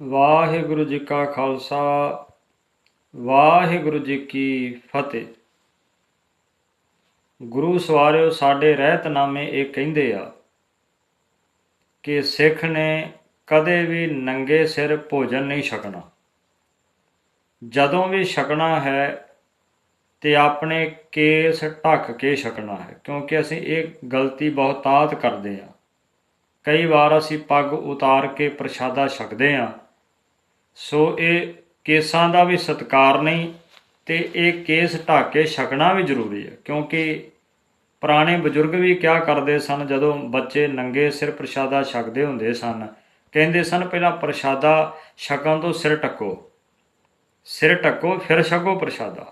ਵਾਹਿਗੁਰੂ ਜੀ ਕਾ ਖਾਲਸਾ, ਵਾਹਿਗੁਰੂ ਜੀ ਕੀ ਫਤਿਹ। ਗੁਰੂ ਸਵਾਰਿਓ, ਸਾਡੇ ਰਹਿਤਨਾਮੇ ਇਹ ਕਹਿੰਦੇ ਆ ਕਿ ਸਿੱਖ ਨੇ ਕਦੇ ਵੀ ਨੰਗੇ ਸਿਰ ਭੋਜਨ ਨਹੀਂ ਛਕਣਾ। ਜਦੋਂ ਵੀ ਛਕਣਾ ਹੈ ਤੇ ਆਪਣੇ ਕੇਸ ਢੱਕ ਕੇ ਛਕਣਾ ਹੈ, ਕਿਉਂਕਿ ਅਸੀਂ ਇਹ ਗਲਤੀ ਬਹੁਤਾਤ ਕਰਦੇ ਹਾਂ ਕਈ ਵਾਰ ਅਸੀਂ ਪੱਗ ਉਤਾਰ ਕੇ ਪ੍ਰਸ਼ਾਦਾ ਛਕਦੇ ਹਾਂ ਸੋ ਇਹ ਕੇਸਾਂ ਦਾ ਵੀ ਸਤਕਾਰ ਨਹੀਂ ਤੇ ਇਹ ਕੇਸ ਢੱਕ ਕੇ ਛਕਣਾ ਵੀ ਜ਼ਰੂਰੀ ਹੈ, ਕਿਉਂਕਿ ਪੁਰਾਣੇ ਬਜ਼ੁਰਗ ਵੀ ਕਿਹਾ ਕਰਦੇ ਸਨ, ਜਦੋਂ ਬੱਚੇ ਨੰਗੇ ਸਿਰ ਪ੍ਰਸ਼ਾਦਾ ਛਕਦੇ ਹੁੰਦੇ ਸਨ, ਕਹਿੰਦੇ ਸਨ, ਪਹਿਲਾਂ ਪ੍ਰਸ਼ਾਦਾ ਛਕਣ ਤੋਂ ਸਿਰ ਟੱਕੋ ਸਿਰ ਟੱਕੋ ਫਿਰ ਛਕੋ ਪ੍ਰਸ਼ਾਦਾ।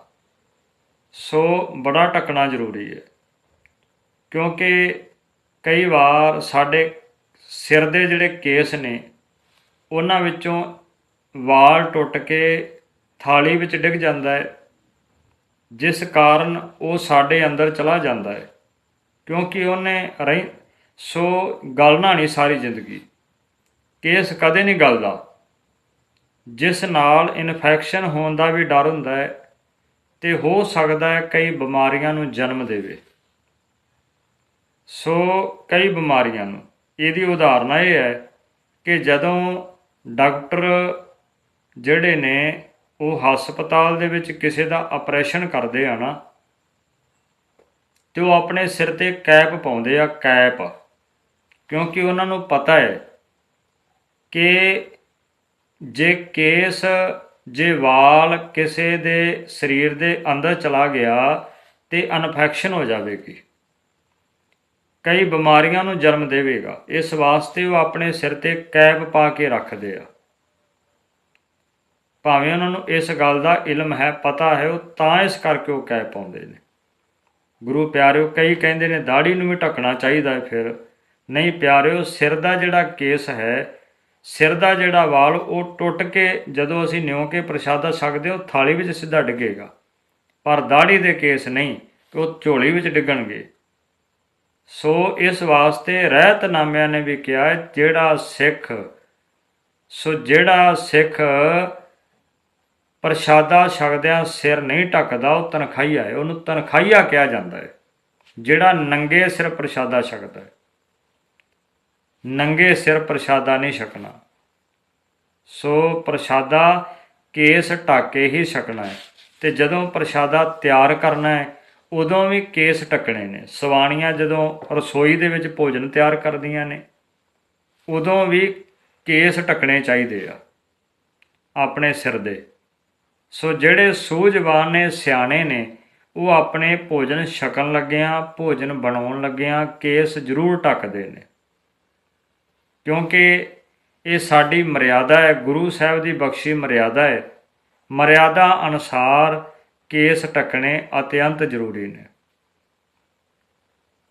ਸੋ ਬੜਾ ਟੱਕਣਾ ਜ਼ਰੂਰੀ ਹੈ, ਕਿਉਂਕਿ ਕਈ ਵਾਰ ਸਾਡੇ ਸਿਰ ਦੇ ਜਿਹੜੇ ਕੇਸ ਨੇ, ਉਹਨਾਂ ਵਿੱਚੋਂ ਵਾਲ ਟੁੱਟ ਕੇ ਥਾਲੀ ਵਿੱਚ ਡਿੱਗ ਜਾਂਦਾ ਹੈ, ਜਿਸ ਕਾਰਨ ਉਹ ਸਾਡੇ ਅੰਦਰ ਚਲਾ ਜਾਂਦਾ ਹੈ, ਕਿਉਂਕਿ ਉਹਨੇ ਰਹੀ, ਸੋ ਗਲਣਾ ਨਹੀਂ ਸਾਰੀ ਜ਼ਿੰਦਗੀ। ਕੇਸ ਕਦੇ ਨਹੀਂ ਗਲਦਾ। ਜਿਸ ਨਾਲ ਇਨਫੈਕਸ਼ਨ ਹੋਣ ਦਾ ਵੀ ਡਰ ਹੁੰਦਾ ਹੈ, ਤੇ ਹੋ ਸਕਦਾ ਹੈ ਕਈ ਬਿਮਾਰੀਆਂ ਨੂੰ ਜਨਮ ਦੇਵੇ। ਸੋ ਕਈ ਬਿਮਾਰੀਆਂ ਨੂੰ, ਇਹਦੀ ਉਦਾਹਰਣ ਇਹ ਹੈ ਕਿ ਜਦੋਂ ਡਾਕਟਰ ਜਿਹੜੇ ਨੇ ਉਹ ਹਸਪਤਾਲ ਦੇ ਵਿੱਚ ਕਿਸੇ ਦਾ ਆਪਰੇਸ਼ਨ ਕਰਦੇ ਆ ਨਾ, ਤੇ ਉਹ ਆਪਣੇ ਸਿਰ ਤੇ ਕੈਪ ਪਾਉਂਦੇ ਆ, ਕੈਪ। ਕਿਉਂਕਿ ਉਹਨਾਂ ਨੂੰ ਪਤਾ ਹੈ ਕਿ ਜੇ ਕੇਸ, ਜੇ ਵਾਲ ਕਿਸੇ ਦੇ ਸਰੀਰ ਦੇ ਅੰਦਰ ਚਲਾ ਗਿਆ ਤੇ ਇਨਫੈਕਸ਼ਨ ਹੋ ਜਾਵੇਗੀ। ਕਈ ਬਿਮਾਰੀਆਂ ਨੂੰ ਜਨਮ ਦੇਵੇਗਾ। ਇਸ ਵਾਸਤੇ ਉਹ ਆਪਣੇ ਸਿਰ ਤੇ ਕੈਪ ਪਾ ਕੇ ਰੱਖਦੇ ਆ। ਭਾਵੇਂ ਉਹਨਾਂ ਨੂੰ ਇਸ ਗੱਲ ਦਾ ਇਲਮ ਹੈ, ਪਤਾ ਹੈ, ਉਹ ਤਾਂ ਇਸ ਕਰਕੇ ਉਹ ਕਹਿ ਪਾਉਂਦੇ ਨੇ। ਗੁਰੂ ਪਿਆਰਿਓ, ਕਈ ਕਹਿੰਦੇ ਨੇ, ਦਾੜੀ ਨੂੰ ਵੀ ਢੱਕਣਾ ਚਾਹੀਦਾ ਹੈ ਫਿਰ। ਨਹੀਂ ਪਿਆਰਿਓ, ਸਿਰ ਦਾ ਜਿਹੜਾ ਕੇਸ ਹੈ, ਸਿਰ ਦਾ ਜਿਹੜਾ ਵਾਲ, ਉਹ ਟੁੱਟ ਕੇ ਜਦੋਂ ਅਸੀਂ ਨਿਉ ਕੇ ਪ੍ਰਸ਼ਾਦਾ ਸਕਦੇ ਉਹ ਥਾਲੀ ਵਿੱਚ ਸਿੱਧਾ ਡਿੱਗੇਗਾ। ਪਰ ਦਾੜੀ ਦੇ ਕੇਸ ਨਹੀਂ, ਕਿ ਉਹ ਝੋਲੀ ਵਿੱਚ ਡਿੱਗਣਗੇ। ਸੋ ਇਸ ਵਾਸਤੇ ਰਹਿਤਨਾਮਿਆਂ ਨੇ ਵੀ ਕਿਹਾ ਜਿਹੜਾ ਸਿੱਖ, ਸੋ ਜਿਹੜਾ ਸਿੱਖ ਪ੍ਰਸ਼ਾਦਾ ਛਕਦਿਆਂ ਸਿਰ ਨਹੀਂ ਢੱਕਦਾ, ਉਹ ਤਨਖਾਈਆ ਹੈ ਉਹਨੂੰ ਤਨਖਾਈਆ ਕਿਹਾ ਜਾਂਦਾ ਹੈ। ਜਿਹੜਾ ਨੰਗੇ ਸਿਰ ਪ੍ਰਸ਼ਾਦਾ ਛਕਦਾ ਹੈ। ਨੰਗੇ ਸਿਰ ਪ੍ਰਸ਼ਾਦਾ ਨਹੀਂ ਛਕਣਾ। ਸੋ ਪ੍ਰਸ਼ਾਦਾ ਕੇਸ ਢੱਕ ਕੇ ਹੀ ਛਕਣਾ ਹੈ। ਤੇ ਜਦੋਂ ਪ੍ਰਸ਼ਾਦਾ ਤਿਆਰ ਕਰਨਾ ਹੈ, ਉਦੋਂ ਵੀ ਕੇਸ ਟੱਕਣੇ ਨੇ। ਸਵਾਣੀਆਂ ਜਦੋਂ ਰਸੋਈ ਦੇ ਵਿੱਚ ਭੋਜਨ ਤਿਆਰ ਕਰਦੀਆਂ ਨੇ, ਉਦੋਂ ਵੀ ਕੇਸ ਟੱਕਣੇ ਚਾਹੀਦੇ ਆ। ਆਪਣੇ ਸਿਰ ਦੇ। ਸੋ ਜਿਹੜੇ ਸੂਝਵਾਨ ਨੇ, ਸਿਆਣੇ ਨੇ, ਉਹ ਆਪਣੇ ਭੋਜਨ ਛਕਣ ਲੱਗਿਆਂ, ਭੋਜਨ ਬਣਾਉਣ ਲੱਗਿਆਂ ਕੇਸ ਜ਼ਰੂਰ ਟੱਕਦੇ ਨੇ। ਕਿਉਂਕਿ ਇਹ ਸਾਡੀ ਮਰਿਆਦਾ ਹੈ, ਗੁਰੂ ਸਾਹਿਬ ਦੀ ਬਖਸ਼ੀ ਮਰਿਆਦਾ ਹੈ। ਮਰਿਆਦਾ ਅਨੁਸਾਰ ਕੇਸ ਟੱਕਣੇ ਅਤਿਅੰਤ ਜ਼ਰੂਰੀ ਨੇ।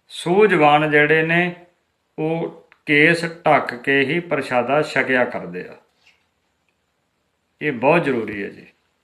ਸੂਝਵਾਨ ਜਿਹੜੇ ਨੇ, ਉਹ ਕੇਸ ਢੱਕ ਕੇ ਹੀ ਪ੍ਰਸ਼ਾਦਾ ਛਕਿਆ ਕਰਦੇ ਆ। ਇਹ ਬਹੁਤ ਜ਼ਰੂਰੀ ਹੈ ਜੀ।